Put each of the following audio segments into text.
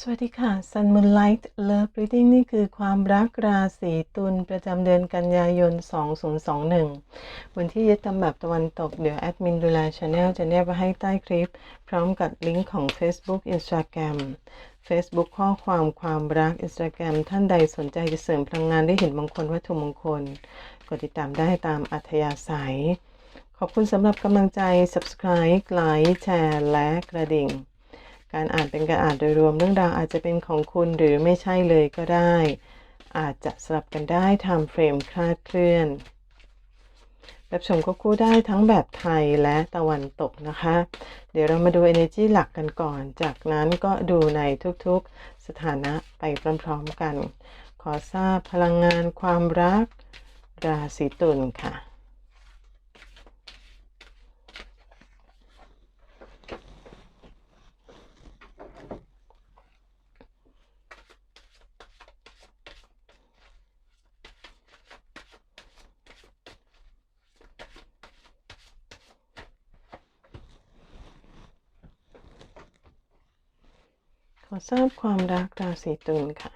สวัสดีค่ะ Sun Moonlight Love Reading นี่คือความรักราศีตุลประจำเดือนกันยายน 2021 วันที่ยึดตามแบบตะวันตก เดี๋ยวแอดมินดูแลช anel จะแนบไว้ให้ใต้คลิป พร้อมกับลิงก์ของ Facebook Instagram Facebook ข้อความความรัก Instagram ท่านใดสนใจจะเสริมพลังงานได้เห็นมงคลวัตถุมงคล กดติดตามได้ตามอัธยาศัย ขอบคุณสำหรับกำลังใจ Subscribe ไลค์แชร์และกระดิ่ง การอ่านเป็นการอ่านโดยรวมเรื่องราวอาจจะเป็นของคุณหรือไม่ใช่เลยก็ได้ อาจจะสลับกันได้ทำเฟรมคลาดเคลื่อนแบบชมก็คู่ได้ทั้งแบบไทยและตะวันตกนะคะ เดี๋ยวเรามาดู energy หลักกันก่อน จากนั้นก็ดูในทุกๆสถานะไปพร้อมๆกัน ขอทราบพลังงานความรัก ราศีตุลค่ะ อทราบความรักราศีตุลค่ะ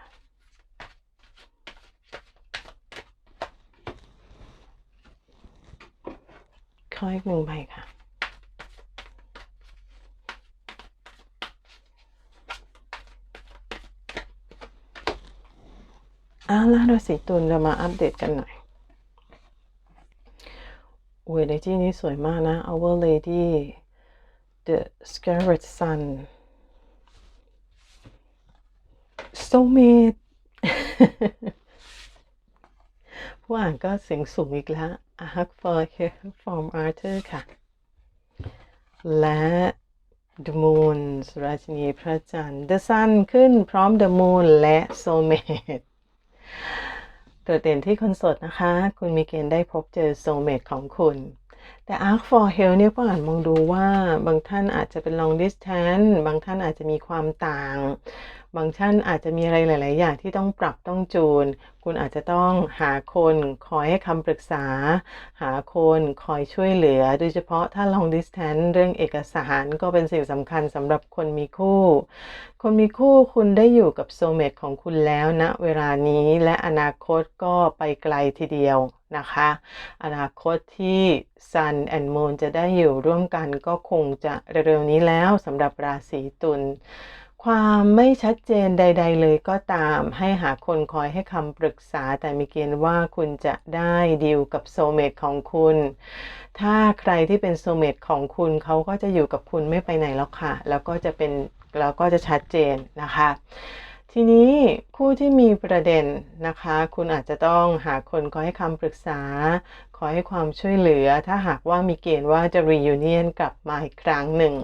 ขออีกหนึ่งใบค่ะ อาล่ะราศีตุลเรามาอัปเดตกันหน่อยโอ้ยที่นี้สวยมากนะ Our Lady The Scarlet Sun โซเมดผู้อ่านก็เสียงสูงอีกแล้ว A Hug for Here from Arthur ค่ะ และ The Moon ราชินีพระจันทร์ The Sun ขึ้นพร้อม The Moon และ Soulmate โดดเด่นที่คนสดนะคะ คุณมีเกณฑ์ได้พบเจอ Soulmate ของคุณ แต่ Arc for Hell เนี่ยผู้อ่านมองดูว่าบางท่านอาจจะเป็น long distance บางท่านอาจจะมีความต่าง บางท่านอาจจะมีอะไรหลาย ๆ อย่างที่ต้องปรับต้องจูน คุณอาจจะต้องหาคนคอยให้คำปรึกษา หาคนคอยช่วยเหลือ โดยเฉพาะถ้า long distance เรื่องเอกสารก็เป็นสิ่งสำคัญสำหรับคนมีคู่ คนมีคู่คุณได้อยู่กับโซเมตของคุณแล้วณนะเวลานี้และอนาคตก็ไปไกลทีเดียวนะคะ อนาคตที่ Sun and Moon จะได้อยู่ร่วมกันก็คงจะเร็วๆนี้แล้วสำหรับราศีตุล ความไม่ชัดเจนใด ๆ เลยก็ตามให้หาคนคอยให้คำปรึกษาแต่มีเกณฑ์ว่าคุณจะได้ดีลกับโซเมตของคุณ ถ้าใครที่เป็นโซเมตของคุณเขาก็จะอยู่กับคุณไม่ไปไหนแล้วค่ะ แล้วก็จะเป็นแล้วก็จะชัดเจนนะคะ ทีนี้คู่ที่มีประเด็นนะคะ คุณอาจจะต้องหาคนคอยให้คำปรึกษา ขอให้ความช่วยเหลือ ถ้าหากว่ามีเกณฑ์ว่าจะ reunion กลับมาอีกครั้งหนึ่ง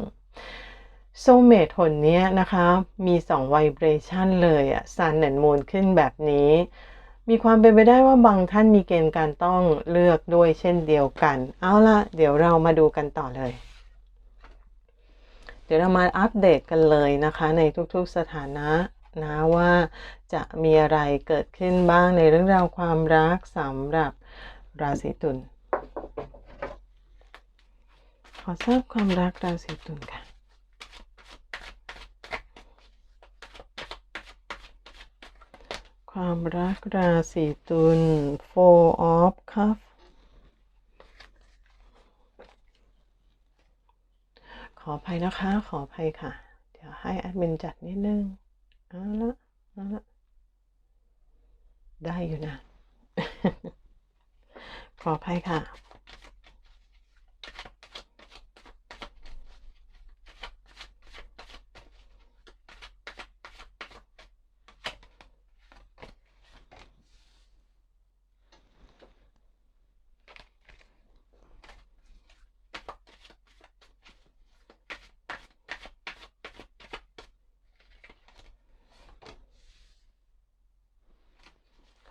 โซเมทหนเนี้ยนะคะ มี2 vibration เลยอะ Sun and Moon ขึ้นแบบนี้ มีความเป็นไปได้ว่าบางท่านมีเกณฑ์การต้องเลือกด้วยเช่นเดียวกัน เอาละเดี๋ยวเรามาดูกันต่อเลย เดี๋ยวเรามาอัปเดตกันเลยนะคะ ในทุกๆสถานะนะว่าจะมีอะไรเกิดขึ้นบ้างในเรื่องราวความรักสำหรับราศีตุลขอทราบความรักราศีตุลค่ะ ความรักราศีตุล Four of Cup ขออภัยนะคะ ขออภัยค่ะ เดี๋ยวให้แอดมินจัดนิดนึง เอาละเอาละได้อยู่นะ ขออภัยค่ะ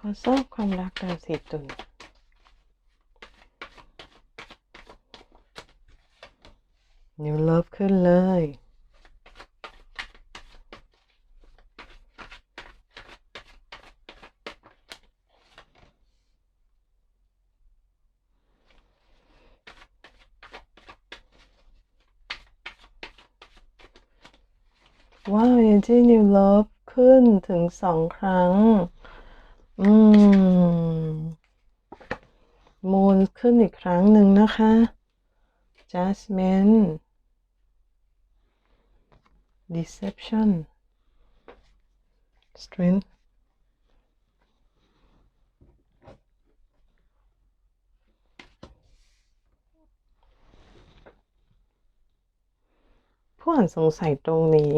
ขอทราบความรักราศีตุล New Love ขึ้นเลย ว้าว energy new love ขึ้นถึงสองครั้ง อืมมูนขึ้นอีกครั้งหนึ่งนะคะ Jasmine deception strength ผู้อ่านสงสัยตรงนี้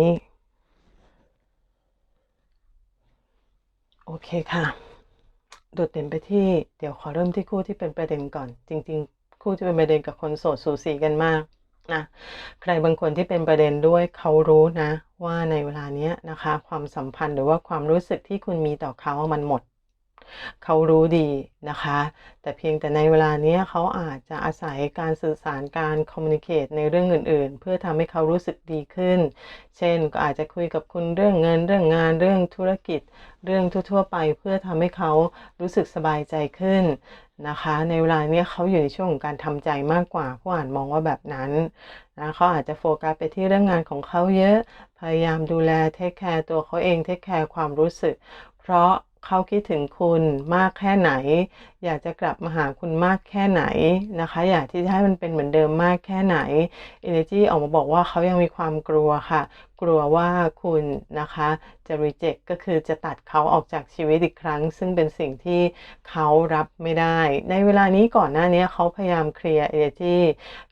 โอเคค่ะ โดดเด่นไปที่เดี๋ยวขอเริ่มที่คู่ที่เป็นประเด็นก่อน จริง ๆ คู่ที่เป็นประเด็นกับคนโสดสูสีกันมากนะใครบางคนที่เป็นประเด็นด้วยเขารู้นะ ว่าในเวลานี้นะคะ ความสัมพันธ์หรือว่าความรู้สึกที่คุณมีต่อเขามันหมด เขารู้ดีนะคะ แต่เพียงแต่ในเวลานี้เขาอาจจะอาศัยการสื่อสารการคอมมูนิเคตในเรื่องอื่น ๆ เพื่อทำให้เขารู้สึกดีขึ้น เช่นก็อาจจะคุยกับคุณเรื่องเงินเรื่องงานเรื่องธุรกิจ เรื่องทั่ว ๆ ไป เพื่อทำให้เขารู้สึกสบายใจขึ้นนะคะ ในเวลานี้เขาอยู่ในช่วงของการทำใจมากกว่าผู้อ่านมองว่าแบบนั้นนะเขาอาจจะโฟกัสไปที่เรื่องงานของเขาเยอะ พยายามดูแลเทคแคร์ตัวเขาเองเทคแคร์ความรู้สึก เพราะ เขาคิดถึงคุณมากแค่ไหน อยากจะกลับมาหาคุณมากแค่ไหนนะคะ อยากที่จะให้มันเป็นเหมือนเดิมมากแค่ไหน Energy ออกมาบอกว่าเขายังมีความกลัวค่ะ กลัวว่าคุณนะคะจะ reject ก็คือจะตัดเขาออกจากชีวิตอีกครั้ง ซึ่งเป็นสิ่งที่เขารับไม่ได้ ในเวลานี้ก่อนหน้านี้เขาพยายามเคลียร์ Energy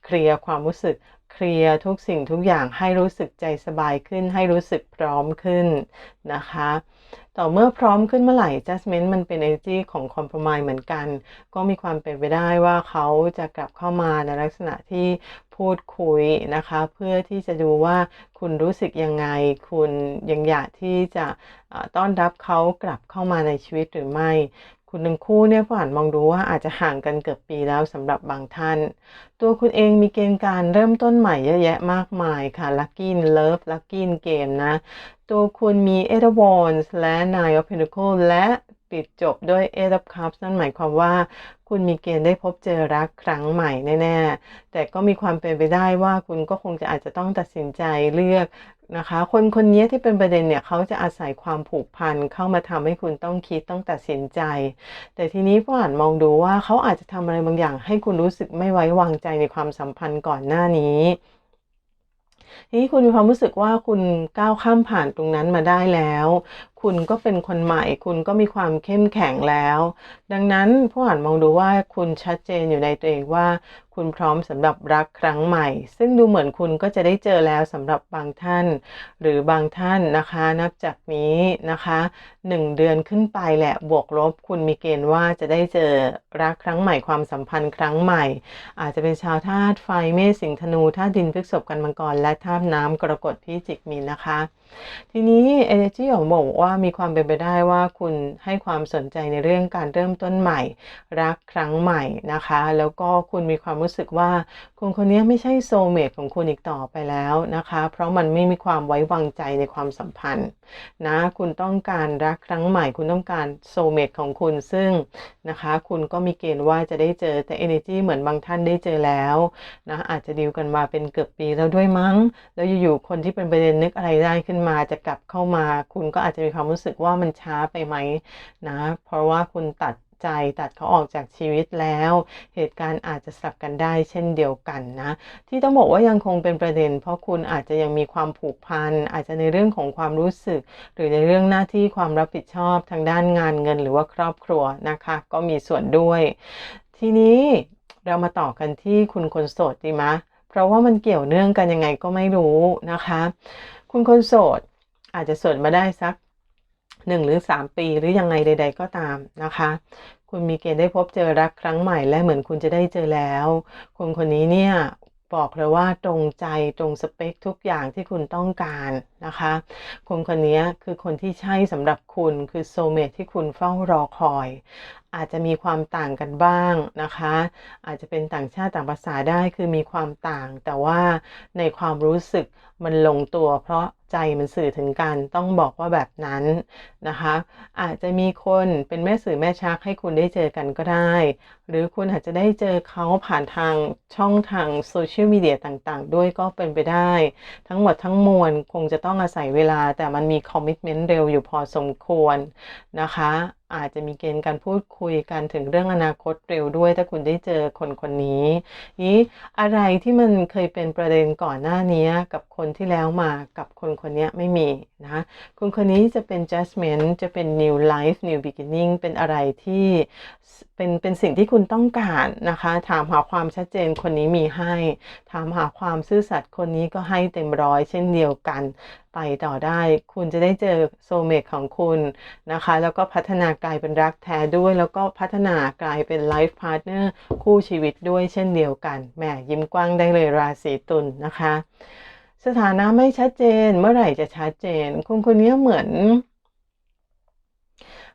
เคลียร์ความรู้สึกเคลียร์ทุกสิ่งทุกอย่างให้รู้สึกใจสบายขึ้น ให้รู้สึกพร้อมขึ้นนะคะต่อเมื่อพร้อมขึ้นเมื่อไหร่ Jasmine มันเป็น energy ของ compromise เหมือนกัน ก็มีความเป็นไปได้ว่าเขาจะกลับเข้ามาในลักษณะที่พูดคุยนะคะ เพื่อที่จะดูว่าคุณรู้สึกยังไง คุณยังอยากที่จะต้อนรับเขากลับเข้ามาในชีวิตหรือไม่ คุณทั้งคู่เนี่ยผ่านมองดูว่าอาจจะห่างกันเกือบปีแล้วสำหรับบางท่าน ตัวคุณเองมีเกณฑ์การเริ่มต้นใหม่เยอะแยะมากมายค่ะ Lucky in Love Lucky in Game นะ ตัวคุณมีเอเดวอนและ Nine of Pentacles และปิดจบด้วย Eight of Cups นั่นหมายความว่า คุณมีเกณฑ์ได้พบเจอรักครั้งใหม่แน่ๆ แต่ก็มีความเป็นไปได้ว่าคุณก็คงจะอาจจะต้องตัดสินใจเลือกนะคะ คนคนนี้ที่เป็นประเด็นเนี่ยเขาจะอาศัยความผูกพันเข้ามาทำให้คุณต้องคิดต้องตัดสินใจ แต่ทีนี้ผู้อ่านมองดูว่าเขาอาจจะทำอะไรบางอย่าง ให้คุณรู้สึกไม่ไว้วางใจในความสัมพันธ์ก่อนหน้านี้ทีนี้คุณมีความรู้สึกว่าคุณก้าวข้ามผ่านตรงนั้นมาได้แล้ว คุณก็เป็นคนใหม่ คุณก็มีความเข้มแข็งแล้ว ดังนั้นผู้อ่านมองดูว่าคุณชัดเจนอยู่ในตัวเองว่า คุณพร้อมสำหรับรักครั้งใหม่ ซึ่งดูเหมือนคุณก็จะได้เจอแล้วสำหรับบางท่าน หรือบางท่านนะคะ นับจากนี้นะคะหนึ่งเดือนขึ้นไปแหละบวกลบ คุณมีเกณฑ์ว่าจะได้เจอรักครั้งใหม่ความสัมพันธ์ครั้งใหม่ อาจจะเป็นชาวธาตุไฟเมษสิงห์ธนูธาตุดินพฤษภกันมังกรและธาตุน้ำกรกฎพิจิกมีนะคะทีนี้ energy ของบอกว่ามีความเป็นไปได้ว่าคุณให้ความสนใจในเรื่องการเริ่มต้นใหม่ รักครั้งใหม่นะคะ แล้วก็คุณมีความรู้สึกว่าคนคนนี้ไม่ใช่โซเมตของคุณอีกต่อไปแล้วนะคะ เพราะมันไม่มีความไว้วางใจในความสัมพันธ์นะ คุณต้องการรักครั้งใหม่ คุณต้องการโซเมตของคุณซึ่งนะคะ คุณก็มีเกณฑ์ว่าจะได้เจอแต่ energy เหมือนบางท่านได้เจอแล้วนะอาจจะดีลกันมาเป็นเกือบปีแล้วด้วยมั้ง แล้วอยู่ๆคนที่เป็นประเด็นนึกอะไรได้ขึ้นมาจะกลับเข้ามา คุณก็อาจจะมีความรู้สึกว่ามันช้าไปไหมนะ เพราะว่าคุณตัด ใจตัดเขาออกจากชีวิตแล้ว เหตุการณ์อาจจะสับกันได้เช่นเดียวกันนะ ที่ต้องบอกว่ายังคงเป็นประเด็น เพราะคุณอาจจะยังมีความผูกพันอาจจะในเรื่องของความรู้สึก หรือในเรื่องหน้าที่ความรับผิดชอบทางด้านงานเงิน หรือว่าครอบครัวนะคะ ก็มีส่วนด้วย ทีนี้เรามาต่อกันที่คุณคนโสดดีไหมเพราะว่ามันเกี่ยวเนื่องกันยังไงก็ไม่รู้นะคะ คุณคนโสดอาจจะโสดมาได้สัก หนึ่งหรือสามปีหรือยังไงใด ๆ ก็ตามนะคะ คุณมีเกณฑ์ได้พบเจอรักครั้งใหม่และเหมือนคุณจะได้เจอแล้ว คนคนนี้เนี่ยบอกเลยว่าตรงใจตรงสเปคทุกอย่างที่คุณต้องการนะคะ คนคนนี้คือคนที่ใช่สำหรับคุณคือโซเมตที่คุณเฝ้ารอคอย อาจจะมีความต่างกันบ้างนะคะ อาจจะเป็นต่างชาติต่างภาษาได้คือมีความต่าง แต่ว่าในความรู้สึกมันลงตัวเพราะใจมันสื่อถึงกันต้องบอกว่าแบบนั้นนะคะ อาจจะมีคนเป็นแม่สื่อแม่ชักให้คุณได้เจอกันก็ได้ หรือคุณอาจจะได้เจอเขาผ่านทางช่องทางโซเชียลมีเดียต่างๆ ด้วยก็เป็นไปได้ ทั้งหมดทั้งมวลคงจะต้องอาศัยเวลา แต่มันมีคอมมิชเมนต์เร็วอยู่พอสมควรนะคะอาจจะมีเกณฑ์การพูดคุยกันถึงเรื่องอนาคตเร็วด้วย ถ้าคุณได้เจอคนคนนี้นี้อะไรที่มันเคยเป็นประเด็นก่อนหน้านี้กับคนที่แล้วมากับคนคนนี้ไม่มีนะคนคนนี้จะเป็น judgment จะเป็น new life new beginning เป็นอะไรที่เป็นเป็นสิ่งที่คุณต้องการนะคะ ถามหาความชัดเจนคนนี้มีให้ ถามหาความซื่อสัตย์คนนี้ก็ให้เต็มร้อยเช่นเดียวกัน ไปต่อได้ คุณจะได้เจอโซเมตของคุณนะคะ แล้วก็พัฒนากลายเป็นรักแท้ด้วย แล้วก็พัฒนากลายเป็นไลฟ์พาร์ทเนอร์คู่ชีวิตด้วยเช่นเดียวกันแหมยิ้มกว้างได้เลยราศีตุลนนะคะ สถานะไม่ชัดเจนเมื่อไหร่จะชัดเจน คุณคนนี้เหมือน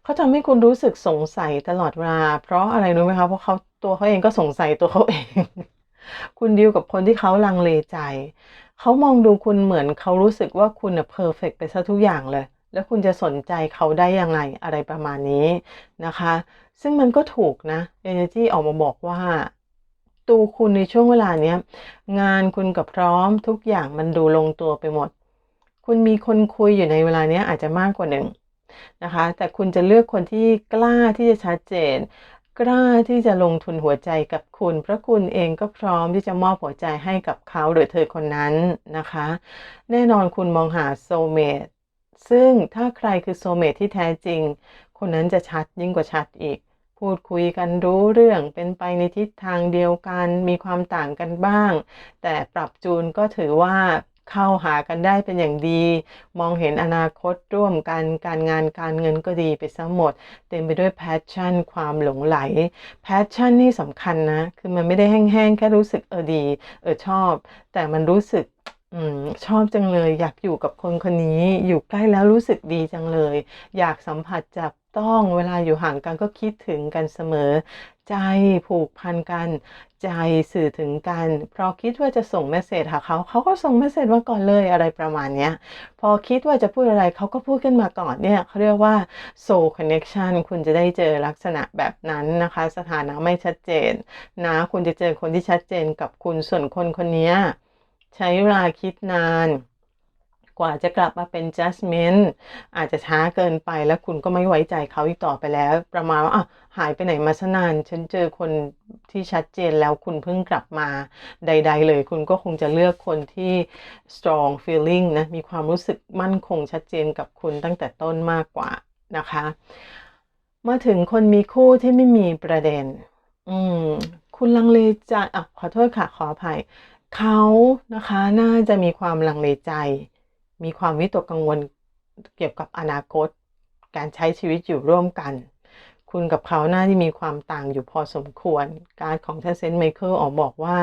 เขาทำให้คุณรู้สึกสงสัยตลอดเวลาเพราะอะไรรู้ไหมคะเพราะเขาตัวเขาเองก็สงสัยตัวเขาเอง คุณดีลกับคนที่เขาลังเลใจ เขามองดูคุณเหมือนเขารู้สึกว่าคุณเพอร์เฟกไปซะทุกอย่างเลย แล้วคุณจะสนใจเขาได้ยังไงอะไรประมาณนี้นะคะ ซึ่งมันก็ถูกนะ Energy ออกมาบอกว่าตัวคุณในช่วงเวลาเนี้ยงานคุณกับพร้อมทุกอย่างมันดูลงตัวไปหมด คุณมีคนคุยอยู่ในเวลาเนี้ยอาจจะมากกว่าหนึ่งนะคะ แต่คุณจะเลือกคนที่กล้าที่จะชัดเจน กล้าที่จะลงทุนหัวใจกับคุณ เพราะคุณเองก็พร้อมที่จะมอบหัวใจให้กับเขาหรือเธอคนนั้นนะคะ แน่นอนคุณมองหาโซเมตซึ่งถ้าใครคือโซเมตที่แท้จริง คนนั้นจะชัดยิ่งกว่าชัดอีก พูดคุยกันรู้เรื่องเป็นไปในทิศทางเดียวกัน มีความต่างกันบ้าง แต่ปรับจูนก็ถือว่า เข้าหากันได้เป็นอย่างดี มองเห็นอนาคตร่วมกันการงานการเงินก็ดีไปซะหมด เต็มไปด้วยแพชชั่น ความหลงไหลแพชชั่นนี่สำคัญนะ คือมันไม่ได้แห้งๆ แค่รู้สึกเออดี เออชอบ แต่มันรู้สึกอชอบจังเลย อยากอยู่กับคนคนนี้ อยู่ใกล้แล้วรู้สึกดีจังเลย อยากสัมผัสจับต้องเวลาอยู่ห่างกันก็คิดถึงกันเสมอ ใจผูกพันกัน ใจสื่อถึงกัน เพราะคิดว่าจะส่งเมสเซจหาเขาเขาก็ส่งเมสเซจมาก่อนเลยอะไรประมาณนี้พอคิดว่าจะพูดอะไรเขาก็พูดขึ้นมาก่อนเนี่ยเขาเรียกว่า soul connection คุณจะได้เจอลักษณะแบบนั้นนะคะ สถานะไม่ชัดเจนนะคุณจะเจอคนที่ชัดเจนกับคุณส่วนคนคนนี้ใช้เวลาคิดนาน กว่าจะกลับมาเป็น judgment อาจจะช้าเกินไปแล้วคุณก็ไม่ไว้ใจเขาอีกต่อไปแล้ว ประมาณว่าอะหายไปไหนมาซะนาน ฉันเจอคนที่ชัดเจนแล้วคุณเพิ่งกลับมาใด ๆ เลย คุณก็คงจะเลือกคนที่ strong feeling นะ มีความรู้สึกมั่นคงชัดเจนกับคุณตั้งแต่ต้นมากกว่านะคะ มาถึงคนมีคู่ที่ไม่มีประเด็น อืม คุณลังเลใจอะขอโทษค่ะขออภัยเขานะคะน่าจะมีความลังเลใจ มีความวิตกกังวลเกี่ยวกับอนาคต การใช้ชีวิตอยู่ร่วมกัน คุณกับเขาน่าจะมีความต่างอยู่พอสมควร การของท่านเซนต์ไมเคิลออกบอกว่า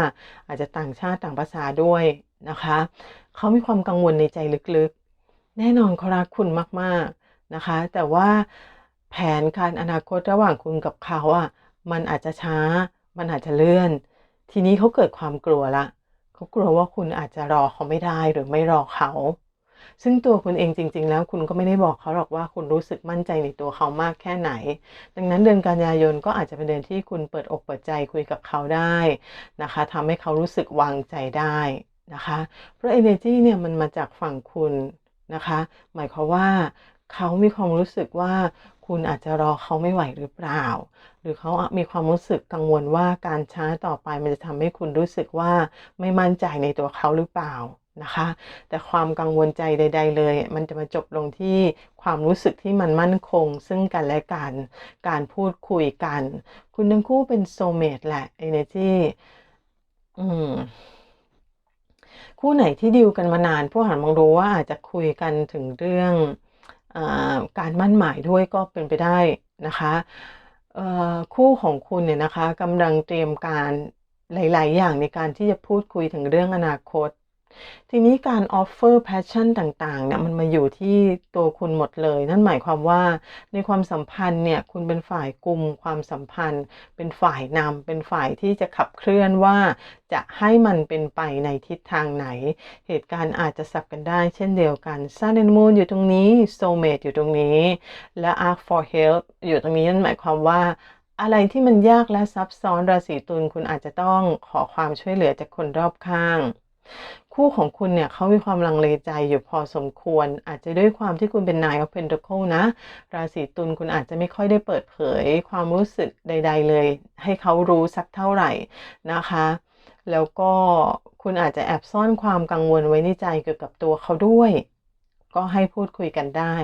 อาจจะต่างชาติต่างภาษาด้วยนะคะ เขามีความกังวลในใจลึกๆ แน่นอนเขารักคุณมากๆนะคะ แต่ว่าแผนการอนาคตระหว่างคุณกับเขาอะมันอาจจะช้า มันอาจจะเลื่อน ทีนี้เขาเกิดความกลัวละเขากลัวว่าคุณอาจจะรอเขาไม่ได้หรือไม่รอเขา ซึ่งตัวคุณเองจริง ๆ แล้วคุณก็ไม่ได้บอกเขาหรอกว่าคุณรู้สึกมั่นใจในตัวเขามากแค่ไหน ดังนั้นเดือนกันยายนก็อาจจะเป็นเดือนที่คุณเปิดอกเปิดใจคุยกับเขาได้นะคะทำให้เขารู้สึกวางใจได้นะคะ เพราะ energy เนี่ยมันมาจากฝั่งคุณนะคะ หมายความว่าเขามีความรู้สึกว่าคุณอาจจะรอเขาไม่ไหวหรือเปล่า หรือเขามีความรู้สึกกังวลว่าการช้าต่อไปมันจะทำให้คุณรู้สึกว่าไม่มั่นใจในตัวเขาหรือเปล่า นะคะ แต่ความกังวลใจใด ๆ เลย มันจะมาจบลงที่ความรู้สึกที่มันมั่นคง ซึ่งกันและกัน การพูดคุยกัน คุณทั้งคู่เป็นโซเมตแหละ energy อืมคู่ไหนที่ดิวกันมานานผู้หันมองรู้ว่าอาจจะคุยกันถึงเรื่องอการมั่นหมายด้วยก็เป็นไปได้นะคะคู่ของคุณเนี่ยนะคะกำลังเตรียมการหลาย ๆ อย่างในการที่จะพูดคุยถึงเรื่องอนาคต ทีนี้การ offer passion ต่างๆเนี่ยมันมาอยู่ที่ตัวคุณหมดเลย นั่นหมายความว่าในความสัมพันธ์เนี่ยคุณเป็นฝ่ายกลุ่มความสัมพันธ์ เป็นฝ่ายนำเป็นฝ่ายที่จะขับเคลื่อนว่าจะให้มันเป็นไปในทิศทางไหน เหตุการณ์อาจจะสับกันได้เช่นเดียวกัน Sun and Moon อยู่ตรงนี้ Soulmate อยู่ตรงนี้ และ Arc for Help อยู่ตรงนี้นั่นหมายความว่าอะไรที่มันยากและซับซ้อนราศีตุลคุณอาจจะต้องขอความช่วยเหลือจากคนรอบข้าง คู่ของคุณเนี่ยเขามีความลังเลใจอยู่พอสมควร อาจจะด้วยความที่คุณเป็น Nine of Pentacle นะ ราศีตุลคุณอาจจะไม่ค่อยได้เปิดเผย ความรู้สึกใด ๆ เลย ให้เขารู้สักเท่าไหร่นะคะ แล้วก็คุณอาจจะแอบซ่อนความกังวลไว้ในใจเกี่ยวกับตัวเขาด้วย ก็ให้พูดคุยกันได้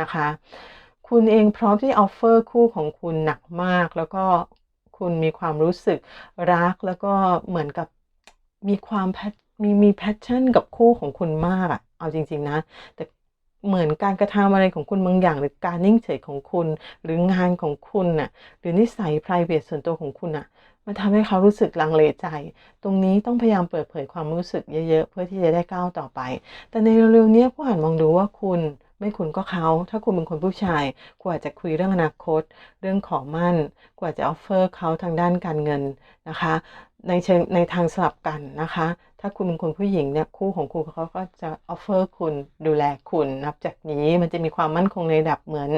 นะคะ คุณเองพร้อมที่ออฟเฟอร์คู่ของคุณหนักมาก แล้วก็คุณมีความรู้สึกรักแล้วก็เหมือนกับมีความแพท มีมีแพชชั่นกับคู่ของคุณมากอะเอาจริง ๆ นะ แต่เหมือนการกระทำอะไรของคุณบางอย่าง หรือการนิ่งเฉยของคุณ หรืองานของคุณน่ะ หรือนิสัย p r i v a t ส่วนตัวของคุณน่ะมันทำให้เขารู้สึกลังเลใจ ตรงนี้ต้องพยายามเปิดเผยความรู้สึกเยอะ ๆ เพื่อที่จะได้ก้าวต่อไป แต่ในเร็วๆนี้ผู้อ่านมองดูว่าคุณไม่คุณก็เขา ถ้าคุณเป็นคนผู้ชายกูอาจจะคุยเรื่องอนาคต เรื่องขอมั่นกูอาจจะออฟเฟอร์เขาทางด้านการเงินนะคะ ในเชิงในทางสลับกันนะคะ ถ้าคุณเป็นคนผู้หญิงเนี่ยคู่ของคุณเขาก็จะออฟเฟอร์คุณดูแลคุณนับจากนี้มันจะมีความมั่นคงในระดับเหมือน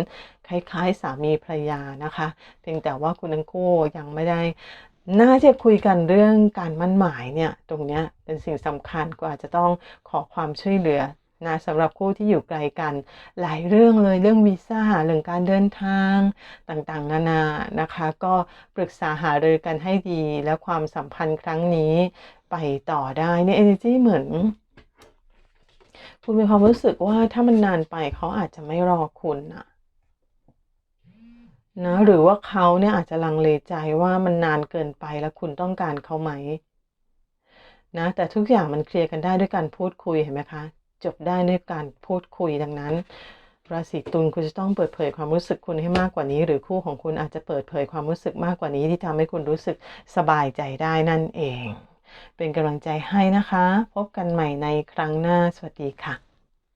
คล้ายๆ สามีภรรยานะคะเพียงแต่ว่าคุณทั้งคู่ยังไม่ได้น่าจะคุยกันเรื่องการมั่นหมายเนี่ย ตรงเนี้ยเป็นสิ่งสำคัญกว่าจะต้องขอความช่วยเหลือ นะสำหรับคู่ที่อยู่ไกลกันหลายเรื่องเลยเรื่องวีซ่าเรื่องการเดินทางต่างๆ นานานะคะ ก็ปรึกษาหารือกันให้ดี แล้วความสัมพันธ์ครั้งนี้ไปต่อได้เนี่ย energy เหมือน คุณมีความรู้สึกว่าถ้ามันนานไปเขาอาจจะไม่รอคุณนะนะหรือว่าเขาเนี่ยอาจจะลังเลใจว่ามันนานเกินไปแล้วคุณต้องการเขาไหมนะแต่ทุกอย่างมันเคลียร์กันได้ด้วยการพูดคุยเห็นไหมคะ จบได้ด้วยการพูดคุยดังนั้นราศีตุลคุณจะต้องเปิดเผยความรู้สึกคุณให้มากกว่านี้ หรือคู่ของคุณอาจจะเปิดเผยความรู้สึกมากกว่านี้ที่ทำให้คุณรู้สึกสบายใจได้นั่นเอง เป็นกำลังใจให้นะคะ พบกันใหม่ในครั้งหน้าสวัสดีค่ะ